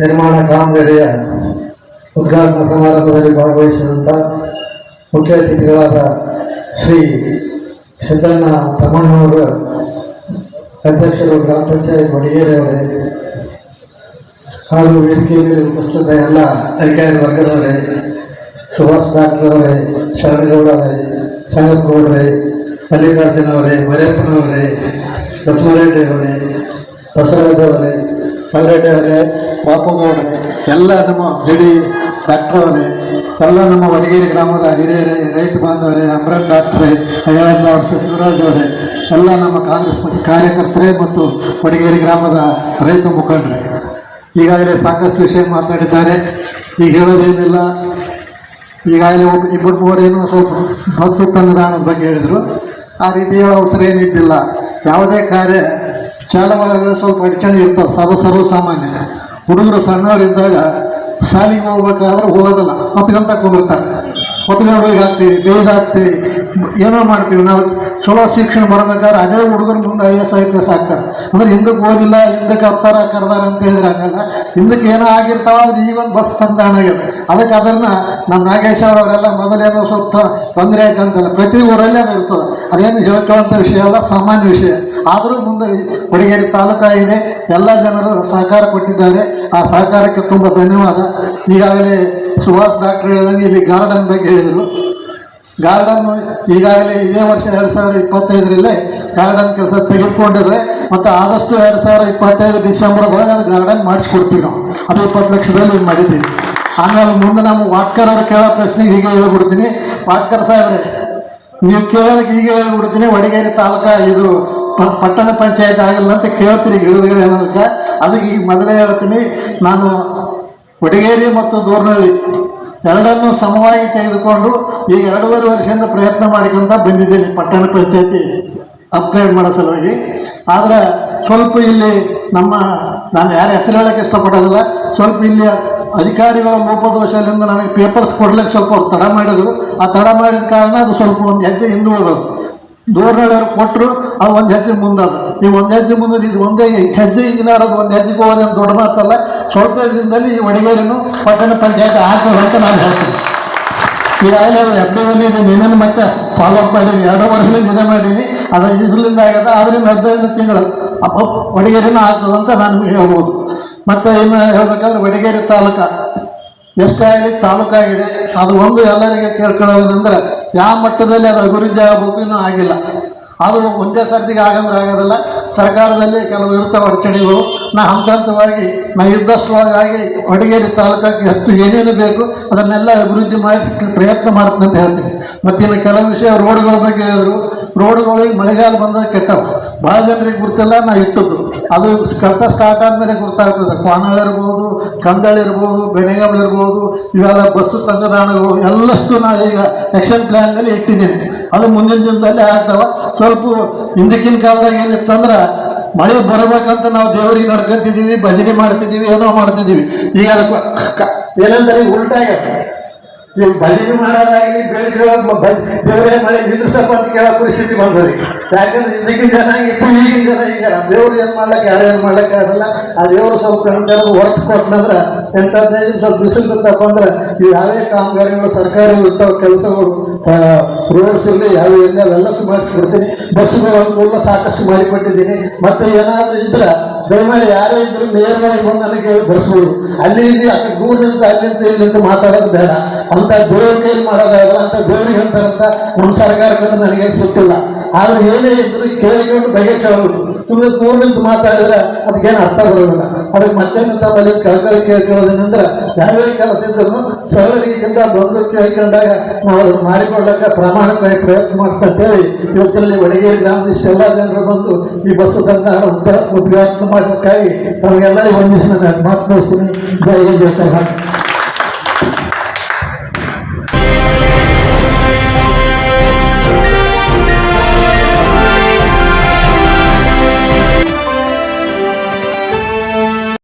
ನಿರ್ಮಾಣ ಕಾಮಗಾರಿಯ ಉದ್ಘಾಟನಾ ಸಮಾರಂಭದಲ್ಲಿ ಭಾಗವಹಿಸಿದಂಥ ಮುಖ್ಯ ಅತಿಥಿಗಳಾದ ಶ್ರೀ ಸಿದ್ದಣ್ಣ ತಮ್ಮಣ್ಣವರು ಅಧ್ಯಕ್ಷರು ಗ್ರಾಮ ಪಂಚಾಯತ್ ಮಡಿಗೇರಿಯವರೇ ಹಾಗೂ ವೇದಿಕೆ ಮೇಲೆ ಉಪಸ್ಥಿತ ಎಲ್ಲ ಅಧಿಕಾರಿ ವರ್ಗದವರೇ, ಸುಭಾಷ್ ಡಾಕ್ಟರ್ ಅವರೇ, ಶರಣಗೌಡ ಅವರೇ ಸಂಗಪ್ಪಗೌಡರೇ ಮಲ್ಲಿಕಾರ್ಜುನ ಅವರೇ, ಮರಿಯಪ್ಪನವರೇ ಬಸವರೆಡ್ಡಿ ಅವರೇ, ಬಸವರಾಜ ಅವರೇ ಮಲ್ರೆಡ್ಡಿ ಅವರೇ ಎಲ್ಲ ನಮ್ಮ ರೆಡಿ ಡಾಕ್ಟರ್ ಅವರೇ, ಎಲ್ಲ ನಮ್ಮ ವಡಗೇರಿ ಗ್ರಾಮದ ಹಿರಿಯರೇ, ರೈತ ಬಾಂಧವರೇ ಅಮರನ್ ಡಾಕ್ಟ್ರೇ ಅಯ್ಯಂದ ಶಿವರಾಜ್ ಅವರೇ, ಎಲ್ಲ ನಮ್ಮ ಕಾಂಗ್ರೆಸ್ ಪಕ್ಷ ಕಾರ್ಯಕರ್ತರೇ ಮತ್ತು ವಡಗೇರಿ ಗ್ರಾಮದ ರೈತ ಮುಖಂಡರೇ. ಈಗಾಗಲೇ ಸಾಕಷ್ಟು ವಿಷಯ ಮಾತಾಡಿದ್ದಾರೆ. ಈಗ ಹೇಳೋದೇನಿಲ್ಲ. ಈಗಾಗಲೇ ಒಬ್ಬ ಇಬ್ಬರು ಮೂವರೇನು ಸ್ವಲ್ಪ ಬಸ್ಸು ತಂದಾಣದ ಬಗ್ಗೆ ಹೇಳಿದರು. ಆ ರೀತಿ ಹೇಳೋ ಅವಸರ ಏನಿದ್ದಿಲ್ಲ. ಯಾವುದೇ ಕಾರ್ಯ ಚಾಲುವಾಗ ಸ್ವಲ್ಪ ಅಡಚಣೆ ಇರ್ತದೆ ಸರ್ವ ಸಾಮಾನ್ಯ. ಹುಡುಗರು ಸಣ್ಣವರಿದ್ದಾಗ ಶಾಲೆಗೆ ಹೋಗ್ಬೇಕಾದ್ರೆ ಹೋಗೋದಲ್ಲ. ಹತ್ತು ಗಂಟೆ ಕುಂದಿರ್ತಾರೆ. ಹೊತ್ಕೊಂಡು ಹೋಗಿ ಹಾಕ್ತೀವಿ, ಬೇಗ ಹಾಕ್ತೀವಿ. ಏನೋ ಮಾಡ್ತೀವಿ ನಾವು. ಚಲೋ ಶಿಕ್ಷಣ ಬರಬೇಕಾದ್ರೆ ಅದೇ ಹುಡುಗರ ಮುಂದೆ I S I P S ಆಗ್ತಾರೆ ಅಂದ್ರೆ ಹಿಂದಕ್ಕೆ ಓದಿಲ್ಲ, ಹಿಂದಕ್ಕೆ ಹತ್ತಾರ ಕರ್ದಾರ ಅಂತ ಹೇಳಿದ್ರೆ ಹಂಗಲ್ಲ. ಹಿಂದಕ್ಕೆ ಏನೋ ಆಗಿರ್ತಾವ ಅಂದ್ರೆ ಈಗ ಒಂದು ಬಸ್ ಸಂತಾಣ ಆಗಿದೆ. ಅದಕ್ಕೆ ಅದನ್ನ ನಮ್ಮ ನಾಗೇಶ್ ಅವರೆಲ್ಲ ಮೊದಲೇನೋ ಸ್ವಲ್ಪ ತೊಂದರೆ ಆಯ್ತಂತಲ್ಲ. ಪ್ರತಿ ಊರಲ್ಲೇ ಅದು ಇರ್ತದೆ. ಅದೇನು ಹೇಳ್ಕೊಳ್ಳೋಂಥ ವಿಷಯ ಅಲ್ಲ, ಸಾಮಾನ್ಯ ವಿಷಯ. ಆದರೂ ಮುಂದೆ ಕೊಡಿಗೇರಿ ತಾಲೂಕಾ ಇದೆ. ಎಲ್ಲ ಜನರು ಸಹಕಾರ ಕೊಟ್ಟಿದ್ದಾರೆ. ಆ ಸಹಕಾರಕ್ಕೆ ತುಂಬ ಧನ್ಯವಾದ. ಈಗಾಗಲೇ ಸುಭಾಷ್ ಡಾಕ್ಟರ್ ಹೇಳಿದಂಗೆ ಇಲ್ಲಿ ಗಾರ್ಡನ್ ಬಗ್ಗೆ ಹೇಳಿದರು. ಗಾರ್ಡನ್ ಈಗಾಗಲೇ ಇದೇ ವರ್ಷ ಎರಡು ಸಾವಿರ ಇಪ್ಪತ್ತೈದರಲ್ಲೇ ಗಾರ್ಡನ್ ಕೆಲಸ ತೆಗೆದುಕೊಂಡಿದ್ರೆ ಮತ್ತು ಆದಷ್ಟು ಎರಡು ಸಾವಿರ ಇಪ್ಪತ್ತೈದು ಡಿಸೆಂಬರ್ದೊಳಗೆ ಅದು ಗಾರ್ಡನ್ ಮಾಡಿಸ್ಕೊಡ್ತೀವಿ ನಾವು. ಅದು ಇಪ್ಪತ್ತು ಲಕ್ಷದಲ್ಲಿ ಇದು ಮಾಡಿದ್ದೀವಿ. ಆಮೇಲೆ ಮುಂದೆ ನಮ್ಮ ವಾಟ್ಕರ್ ಅವ್ರು ಕೇಳೋ ಪ್ರಶ್ನೆಗೆ ಹೀಗೆ ಹೇಳ್ಬಿಡ್ತೀನಿ. ವಾಟ್ಕರ್ ಸಾಹೇಬ್ರೆ, ನೀವು ಕೇಳೋದಕ್ಕೆ ಹೀಗೆ ಹೇಳ್ಬಿಡ್ತೀನಿ. ವಡಗೇರಿ ತಾಲೂಕಾ ಇದು ಪಟ್ಟಣ ಪಂಚಾಯತ್ ಆಗಲ್ಲ ಅಂತ ಕೇಳ್ತೀನಿ ಇಳಿದ್ರೆ ಅನ್ನೋದಕ್ಕೆ. ಅದಕ್ಕೆ ಈಗ ಮೊದಲೇ ಹೇಳ್ತೀನಿ, ನಾನು ಕೊಡಗೇರಿ ಮತ್ತು ದೂರ್ನಳ್ಳಿ ಎರಡನ್ನು ಸಮವಾಗಿ ತೆಗೆದುಕೊಂಡು ಈಗ ಎರಡೂವರೆ ವರ್ಷದಿಂದ ಪ್ರಯತ್ನ ಮಾಡಿಕೊಂತ ಬಂದಿದ್ದೇನೆ ಪಟ್ಟಣ ಪಂಚಾಯತಿ ಅಪ್ಗ್ರೇಡ್ ಮಾಡೋ ಸಲುವಾಗಿ. ಆದರೆ ಸ್ವಲ್ಪ ಇಲ್ಲಿ ನಮ್ಮ, ನಾನು ಯಾರ ಹೆಸರು ಹೇಳೋಕ್ಕೆ ಇಷ್ಟಪಡೋದಿಲ್ಲ. ಸ್ವಲ್ಪ ಇಲ್ಲಿ ಅಧಿಕಾರಿಗಳ ಲೋಪದೋಷದಿಂದ ನನಗೆ ಪೇಪರ್ಸ್ ಕೊಡ್ಲಿಕ್ಕೆ ಸ್ವಲ್ಪ ಅವ್ರು ತಡ ಮಾಡಿದರು. ಆ ತಡ ಮಾಡಿದ ಕಾರಣ ಅದು ಸ್ವಲ್ಪ ಒಂದು ಹೆಜ್ಜೆ ಹಿಂದುಳಿದದು ದೂರನವ್ರು ಕೊಟ್ಟರು ಅದು ಒಂದು ಹೆಜ್ಜೆ ಮುಂದದು. ಈ ಒಂದು ಹೆಜ್ಜೆ ಮುಂದೆ ಇದು ಒಂದೇ ಹೆಜ್ಜೆ ಇಂಜಿನಿಯರ್ ಅದು ಒಂದು ಹೆಜ್ಜೆ ಅಂತ ದೊಡ್ಡ ಮಾತಲ್ಲ, ಸ್ವಲ್ಪ ದಿನದಲ್ಲಿ ಈ ಒಡಗೇರಿನೂ ಪಟ್ಟಣ ಪಂಚಾಯತ್ ಆಗ್ತದೆ ಅಂತ ನಾನು ಹೇಳ್ತೀನಿ. ಈಗಾಗಲೇ ಎಫ್ ಡಿ ಅಲ್ಲಿ ನಿನ್ನೆ ಮತ್ತೆ ಫಾಲೋ ಅಪ್ ಮಾಡೀನಿ, ಎರಡು ವರ್ಷದಲ್ಲಿ ಇದೇ ಮಾಡೀನಿ. ಅದು ಇದರಿಂದ ಆಗ್ಯದ ಆದ್ರಿಂದ ಹದಿನೈದು ತಿಂಗಳು ಅಪ್ಪ ವಡಗೇರಿನೂ ಆಗ್ತದೆ ಅಂತ ನಾನು ಹೇಳ್ಬೋದು. ಮತ್ತು ಇನ್ನು ಹೇಳ್ಬೇಕಾದ್ರೆ ವಡಗೇರಿ ತಾಲೂಕ ಎಷ್ಟಾಗಲಿ ತಾಲೂಕಾಗಿದೆ. ಅದು ಒಂದು ಎಲ್ಲರಿಗೆ ಕೇಳ್ಕೊಳ್ಳೋದೇನೆಂದ್ರೆ ಯಾವ ಮಟ್ಟದಲ್ಲಿ ಅದು ಅಭಿವೃದ್ಧಿ ಆಗಬೇಕು ಇನ್ನೂ ಆಗಿಲ್ಲ. ಅದು ಒಂದೇ ಸರ್ತಿಗೆ ಆಗಂದ್ರೆ ಆಗೋದಿಲ್ಲ. ಸರ್ಕಾರದಲ್ಲಿ ಕೆಲವು ಇರ್ತಾವೆ ಅಡಚಣೆಗಳು. ನಾ ಹಂತ ಹಂತವಾಗಿ ನಾ ಇದ್ದಷ್ಟೊಳಗಾಗಿ ವಡಗೇರಿ ತಾಲೂಕಿಗೆ ಹತ್ತು ಏನೇನು ಬೇಕು ಅದನ್ನೆಲ್ಲ ಅಭಿವೃದ್ಧಿ ಮಾಡಿ ಪ್ರಯತ್ನ ಮಾಡ್ತೀನಿ ಅಂತ ಹೇಳ್ತೀನಿ. ಮತ್ತು ಇನ್ನು ಕೆಲವು ವಿಷಯ ರೋಡ್ಗಳ ಬಗ್ಗೆ ಹೇಳಿದ್ರು. ರೋಡ್ಗಳಿಗೆ ಮಳೆಗಾಲ ಬಂದಾಗ ಕೆಟ್ಟವು. ಭಾಳ ಜನರಿಗೆ ಗುರ್ತಿಲ್ಲ, ನಾ ಇಟ್ಟದ್ದು. ಅದು ಕಸ ಸ್ಟಾರ್ಟ್ ಆದಮೇಲೆ ಗುರ್ತಾಗ್ತದೆ. ಕೋಣಾಳ ಇರ್ಬೋದು, ಕಂದಳ ಇರ್ಬೋದು ಬೆಣೆಗಾಬ್ ಇರ್ಬೋದು, ಇವೆಲ್ಲ ಬಸ್ಸು ತಂಗದಾಣಗಳು ಎಲ್ಲಷ್ಟು ನಾ ಈಗ ಆ್ಯಕ್ಷನ್ ಪ್ಲ್ಯಾನ್ನಲ್ಲಿ ಇಟ್ಟಿದ್ದೀನಿ. ಅದು ಮುಂದಿನ ದಿನದಲ್ಲಿ ಆಗ್ತಾವ. ಸ್ವಲ್ಪ ಹಿಂದಕ್ಕಿನ ಕಾಲದಾಗ ಏನಿತ್ತಂದ್ರೆ, ಮಳೆ ಬರಬೇಕಂತ ನಾವು ದೇವರಿಗೆ ನಡ್ಕೊತಿದ್ದೀವಿ, ಭಜನೆ ಮಾಡ್ತಿದ್ದೀವಿ, ಏನೋ ಮಾಡ್ತಿದ್ದೀವಿ. ಈಗ ಅದಕ್ಕೆ ಏನಂದ್ರೆ ಏನಂತಾರೆ ಈಗ ಭಜನೆ ಮಾಡೋದಾಗಲಿ ಬೇಡಿಕೊಳ್ಳೋದು ದೇವರೇ ಮಳೆ ನಿಲ್ಲಿಸಪ್ಪ ಅಂತ ಕೇಳೋ ಪರಿಸ್ಥಿತಿ ಬಂದದ. ಯಾಕಂದ್ರೆ ಇದಕ್ಕೆ ಜನ ಇತ್ತು, ಈಗಿನ ಜನ ಈಗ ದೇವ್ರು ಏನು ಮಾಡ್ಲಿಕ್ಕೆ? ಯಾರು ಏನು ಮಾಡ್ಲಿಕ್ಕೆ ಆಗಲ್ಲ. ಆ ದೇವ್ರು ಸ್ವಲ್ಪ ಕಣ್ಣು ಹೊರಟು ಕೊಟ್ಟನಂದ್ರೆ ಎಂಥದ್ದು ಸ್ವಲ್ಪ ಬಿಸಿಲು ಬಿತ್ತಪ್ಪ ಅಂದ್ರೆ ಇವು ಯಾವೇ ಕಾಮಗಾರಿಗಳು ಸರ್ಕಾರಿ ಇರ್ತಾವ ಕೆಲಸಗಳು ರೋಡ್ಸ್ ಇರಲಿ ಯಾವ ಎಲ್ಲ ಅವೆಲ್ಲ ಮಾಡಿಸ್ಬಿಡ್ತೀನಿ ಬಸ್ಸುಗಳ ಅನುಕೂಲ ಸಾಕಷ್ಟು ಮಾಡಿಕೊಟ್ಟಿದ್ದೀನಿ ಮತ್ತೆ ಏನಾದರೂ ಇದ್ರೆ ದಯಮಾಡಿ ಯಾರೇ ಇದ್ರು ನೇರವಾಗಿ ಬಂದು ನನಗೆ ಬರ್ಸ್ಬೋದು. ಅಲ್ಲಿ ಇಲ್ಲಿ ಕಡೆ ದೂರ ನಿಂತು ಅಲ್ಲಿಂದ ಇಲ್ಲಿಂದ ಮಾತಾಡೋದು ಬೇಡ. ಅಂತ ದೇವ್ರಿಗೆ ಏನ್ ಮಾಡೋದಾಗಲ್ಲ ಅಂತ ದೇವ್ರಿಗೆ ಹೇಳ್ತಾರಂತ ನಮ್ಮ ಸರ್ಕಾರಕ್ಕೆ ನನಗೆ ಸಿಕ್ಕಿಲ್ಲ. ಆದ್ರೆ ಏನೇ ಇದ್ರು ಕೇಳಿಕೊಂಡು ಬಗೆ ಸುಮ್ಮನೆ ದೂರ ನಿಂತು ಮಾತಾಡಿದ್ರೆ ಅದಕ್ಕೇನು ಅರ್ಥ ಬರೋದಿಲ್ಲ. ಅದಕ್ಕೆ ಮತ್ತೆ ತಮ್ಮಲ್ಲಿ ಕಳ್ಕಳಿ ಕೇಳ್ಕೊಳ್ಳೋದ್ರಿಂದ ಯಾವ್ಯಾವ ಕೆಲಸ ಇದ್ರು ಸರಳಿಗಿಂತ ಬಂದು ಕೇಳ್ಕೊಂಡಾಗ ನಾವು ಅದನ್ನು ಮಾಡಿಕೊಳ್ಳಕ್ಕೆ ಪ್ರಾಮಾಣಿಕವಾಗಿ ಪ್ರಯತ್ನ ಮಾಡ್ತಂತೇಳಿ ಇವತ್ತಿನಲ್ಲಿ ವಡಗೇರಿ ಗ್ರಾಮದ ಇಷ್ಟೆಲ್ಲ ಜನರು ಬಂದು ಈ ಬಸ್ಸು ತಂದ ಉದ್ಘಾಟನೆ ಮಾಡೋದಕ್ಕಾಗಿ ನಮಗೆಲ್ಲರಿಗೂ ವಂದಿಸಿ ನಾನು ಮಾತನಾಡ್ತೀನಿ. ಜೈ ಜೈ